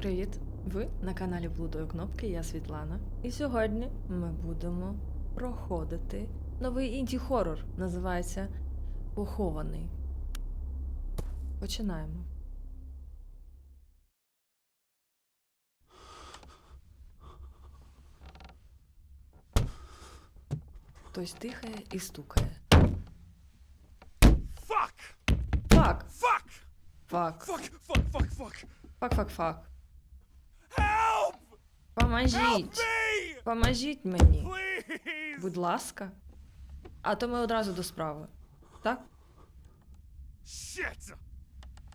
Привіт! Ви на каналі Блудої кнопки, я Світлана. І сьогодні ми будемо проходити новий інді-хорор. Називається Похований. Починаємо. Хтось дихає і стукає. Фак! Fuck! Фак! Fuck! Fuck! Fuck! Fuck! Фак, фак, фак. Поможіть! Поможіть мені! Будь ласка. А то ми одразу до справи. Так?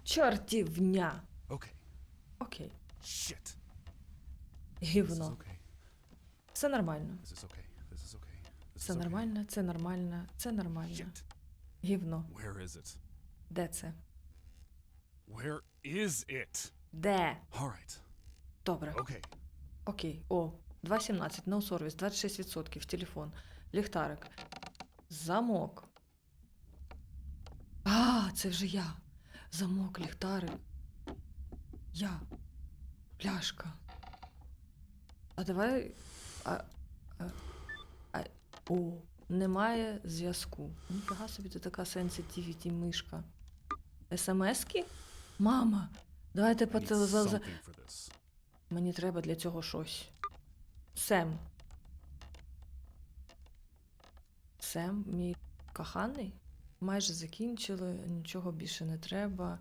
Чортівня. Окей. Shit. Гівно. Все нормально. Це нормально, це нормально, це нормально. Гівно. Де це? Where is it? Де? All right. Добре. Okay. Окей. О, 2.17, no service, 26%, телефон, ліхтарик. Замок. А, це вже я. Замок, ліхтарик. Я. Пляшка. А давай. А, а, а, о, немає зв'язку. Ніфіга собі ти така сенситивіті мишка. СМСки? Мама, давайте по need Мені треба для цього щось. Сем. Сем, мій коханий. Майже закінчили, нічого більше не треба.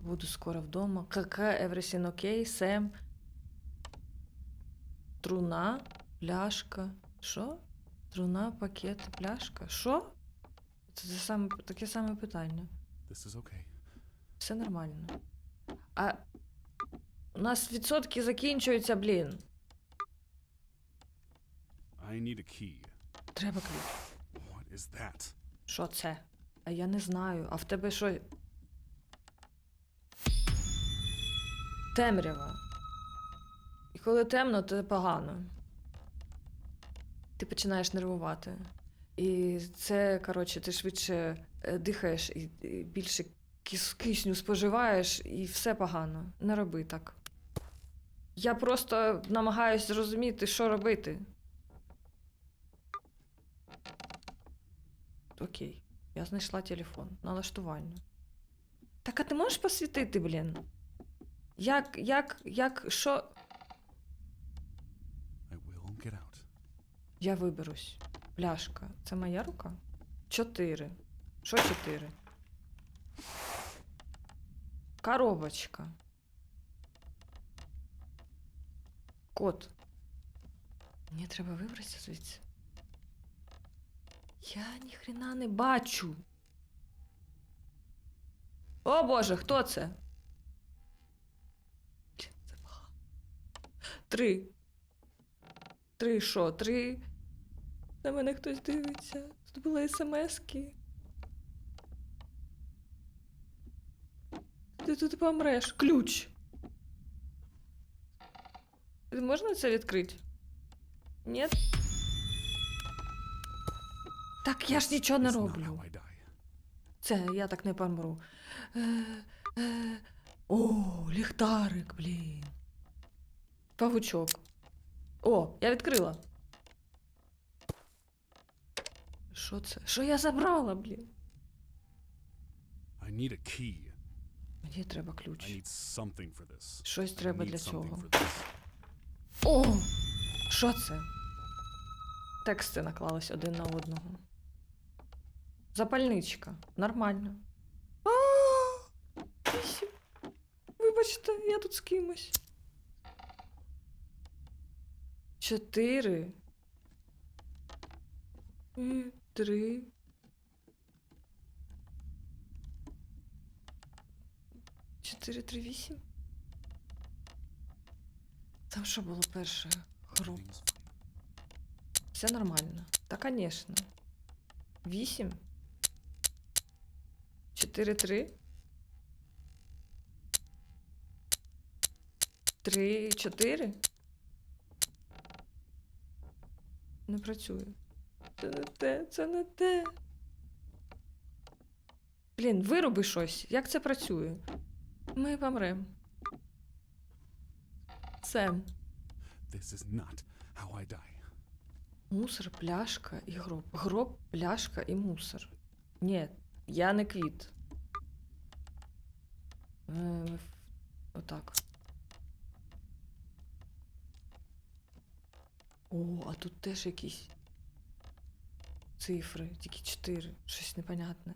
Буду скоро вдома. КК, everything okay, Сем. Труна, пляшка. Що? Труна, пакет, пляшка. Що? Це саме, таке саме питання. This is okay. Все нормально. А у нас відсотки закінчуються, блін. I need a key. Треба ключ. What is that? Що це? А я не знаю. А в тебе що? Темрява. І коли темно, то погано. Ти починаєш нервувати. І це, коротше, ти швидше е, дихаєш і, і більше кис- кисню споживаєш, і все погано. Не роби так. Я просто намагаюся зрозуміти, що робити. Окей. Я знайшла телефон. Налаштування. Так, а ти можеш посвітити, блін? Як, як, як, що. I will get out. Я виберусь. Пляшка. Це моя рука? Чотири. Що чотири? Коробочка. Кот. Мені треба вибратися звідси. Я ніхрена не бачу. О Боже, хто це? Це. Три. Три що? Три. На мене хтось дивиться. Тут були смски. Ти тут помреш. Ключ. Можна це відкрити? Ні? Так я ж нічого не роблю. I. Це я так не помру. Е, е, о, ліхтарик, блін. Павучок. О, я відкрила. Що це? Що я забрала, блін? I need a key. Мені треба I ключ. need something for this. Щось I треба для цього. О! Що це? Тексти наклались один на одного. Запальничка. Нормально. А! Вибачте, я тут з кимось. Чотири. І Три. Чотири, три, вісім. Там що було перше? Хруп. Все нормально. Та, конечно. Вісім. Чотири, три. Три, чотири. Не працює. Це не те, це не те. Блін, вироби щось. Як це працює? Ми помремо. Сем. This is not how I die. Мусор, пляшка і гроб. Гроб, пляшка і мусор. Ні, я не квіт. Е, Отак. О, а тут теж якісь цифри, тільки чотири. Щось непонятне.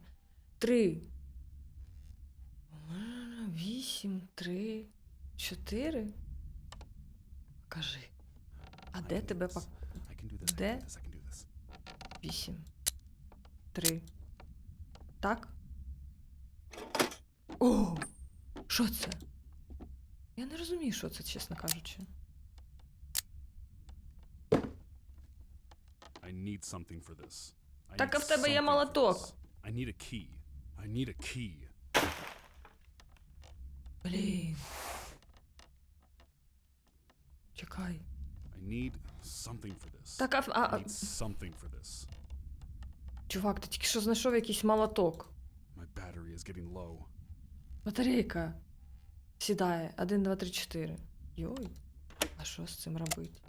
Три. Вісім, три, чотири. Кажи. А де тебе пак? Де? Вісім. Три. Так? О! Що це? Я не розумію, що це, чесно кажучи. I need something for this. I Так, а в тебе є молоток. I need a key. I need a key. Блін. Чекай. I need something for this. Так, а, I а need something for this. чувак, ти тільки що знайшов якийсь молоток. My battery is getting low. Батарейка. Сідає. Один, два, три, чотири. Йой. А що з цим робити?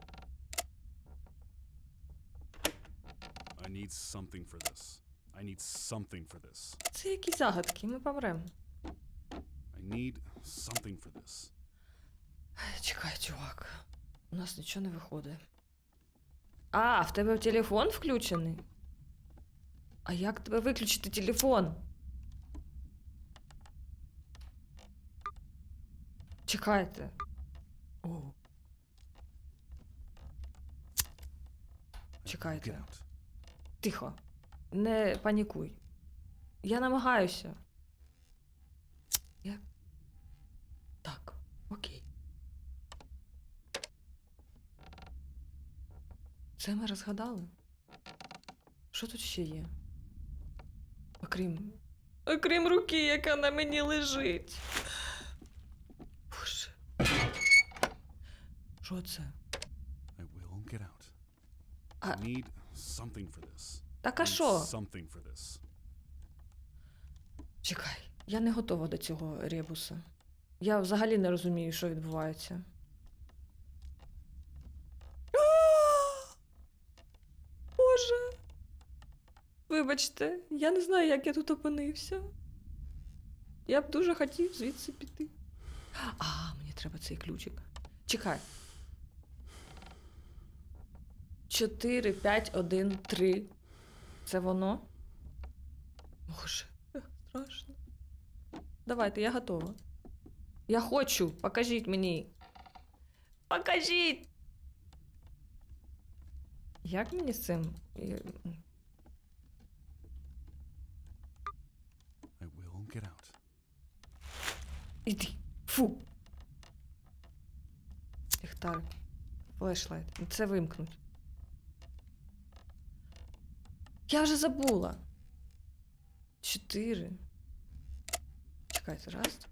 I need something for this. I need something for this. Це якісь загадки, ми помремо. I need something for this. Чекай, чувак. У нас нічого не виходить. А, в тебе телефон включений? А як тебе виключити телефон? Чекайте. О, Чекайте. Тихо. Не панікуй. Я намагаюся. Як? Так, окей. Це ми розгадали? Що тут ще є? Окрім. Окрім руки, яка на мені лежить. Боже. Що це? I will get out. А, I need something for this. так I а need що? Something for this. Чекай, я не готова до цього ребуса. Я взагалі не розумію, що відбувається. Боже. Вибачте, я не знаю, як я тут опинився. Я б дуже хотів звідси піти. А, мені треба цей ключик. Чекай. 4, 5, 1, 3. Це воно? Боже, страшно. Давайте, я готова. Я хочу. Покажіть мені. Покажіть. Як мені з цим? I will get out. Іди. Фу. Ліхтарик. Флешлайт. Це вимкнуть. Я вже забула. Чотири. Чекайте, раз.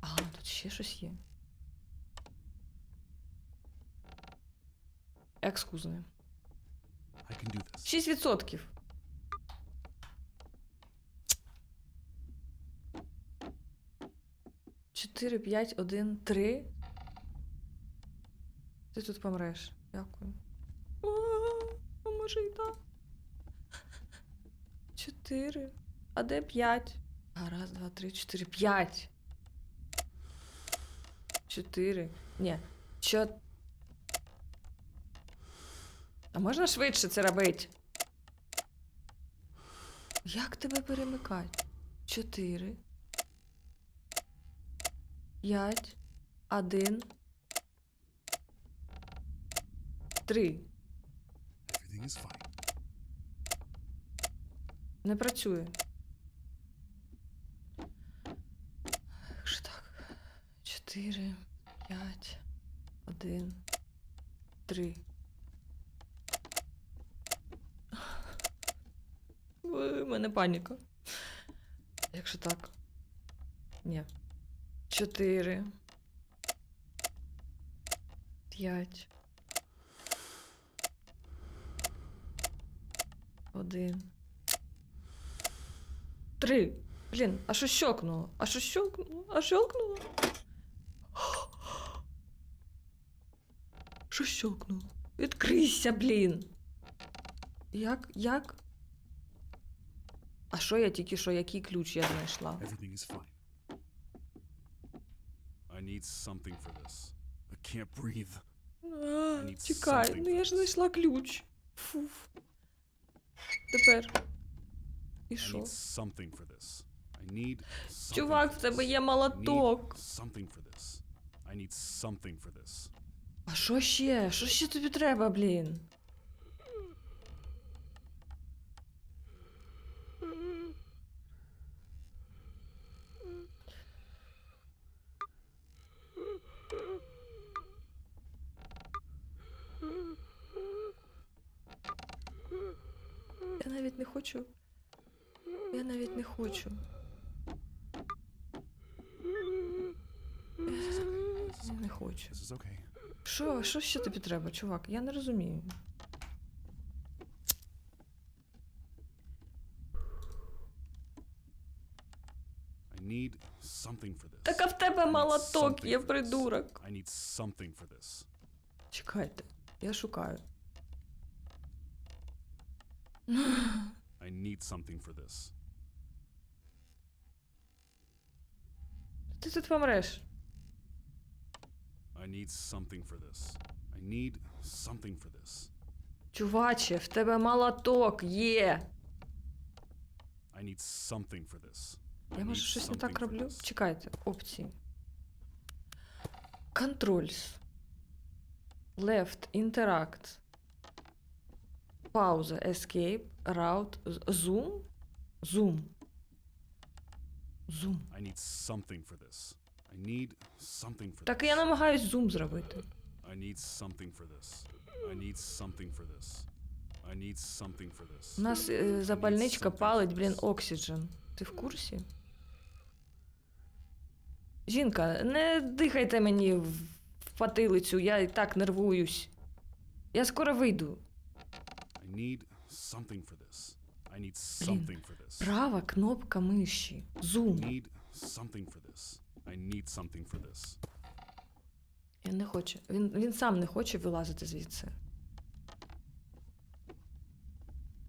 А, тут ще щось є. Екскузне. I can do this. 6 відсотків. Чотири, п'ять, один, три. Ти тут помреш. Дякую. А, Поможи і так. Чотири. А де п'ять? А, раз, два, три, чотири. П'ять. Чотири. Ні. Чо... А можна швидше це робити? Як тебе перемикати? Чотири. П'ять. Один. Три. Everything is fine. Не працює. Як же так? Чотири, п'ять, один, три. У мене паніка. Якщо так. Ні. Чотири. П'ять. Один. Три. Блін, а що щокнуло? А що щокнуло? А щокнуло? Що щелкнуло? Відкрийся, блін. Як? Як? А що я тільки що, який ключ я знайшла? Everything is fine. I need something for this. I can't breathe. А, need Чекай, something ну я for ж this. знайшла ключ. Фуф. Тепер. І I що? need something for this. I need something Чувак, for в тебе this. є need молоток. something for this. I need something for this. А що ще? Що ще тобі треба, блін? Я навіть не хочу. Я навіть не хочу. Я не хочу. Що, що ще тобі треба, чувак? Я не розумію. Так а в тебе молоток є, придурок. Чекайте, я шукаю. I need something for this. Ти тут помреш. I need something for this. I need something for this. Чуваче, в тебе молоток є. I need something for this. I Я може need щось не something так for роблю? this. Чекайте, опції. Controls. Left, Interact. Пауза, Escape, Route, Zoom. Zoom. Zoom. I need something for this. I need something for Так this. я намагаюсь зум зробити. I need something for this. I need something for this. I need something for this. У нас е, запальничка палить, блін, оксиджен. Ти в курсі? Жінка, не дихайте мені в в потилицю, я і так нервуюсь. Я скоро вийду. Need something for this. I need something for this. Права кнопка миші. I need something for this. I need something for this. Він не хоче. Він, він сам не хоче вилазити звідси.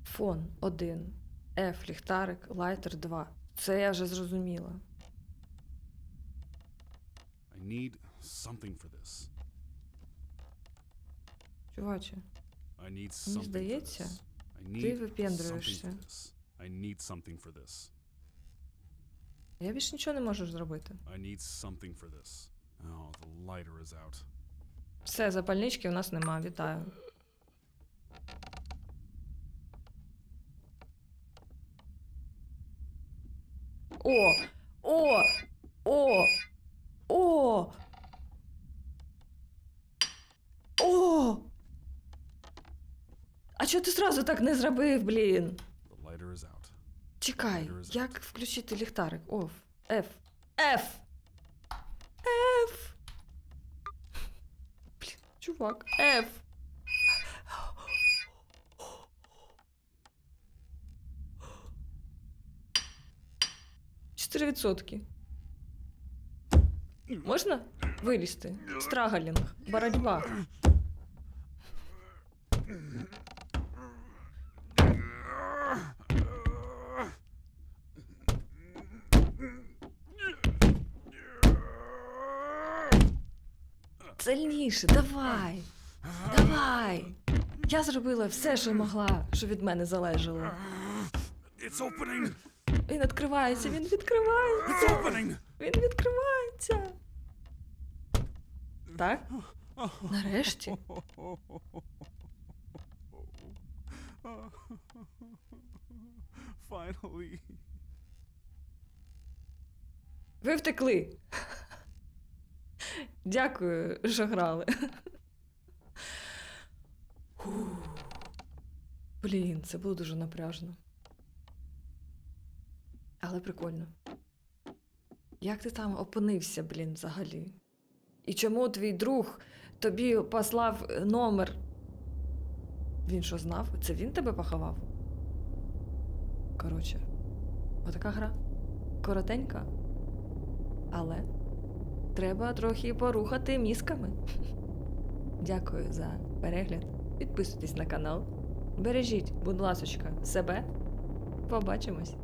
Фон 1. F, ліхтарик, лайтер 2. Це я вже зрозуміла. I need something for this. Чуваче, мені for здається, this. I ти need випендрюєшся. something for this. I need something for this. Я більше нічого не можу зробити. I need something for this. Oh, the lighter is out. Все, запальнички у нас нема, вітаю. О! О! А чого ти зразу так не зробив, блін? Чекай, як включити ліхтарик? Оф. F. F. F. Блін, чувак, F. Чотири відсотки. Можна вилізти? Страгалінг, боротьба. Сильніше, давай. Давай. Я зробила все, що могла, що від мене залежало. It's opening! Він відкривається, він відкривається. It's opening! Він відкривається. Так? Нарешті. Finally. Ви втекли. Дякую, що грали. Блін, це було дуже напряжно. Але прикольно. Як ти там опинився, блін, взагалі? І чому твій друг тобі послав номер? Він що знав? Це він тебе поховав? Коротше, отака гра. Коротенька. Але треба трохи порухати мізками. Дякую за перегляд. Підписуйтесь на канал. Бережіть, будь ласочка, себе. Побачимось!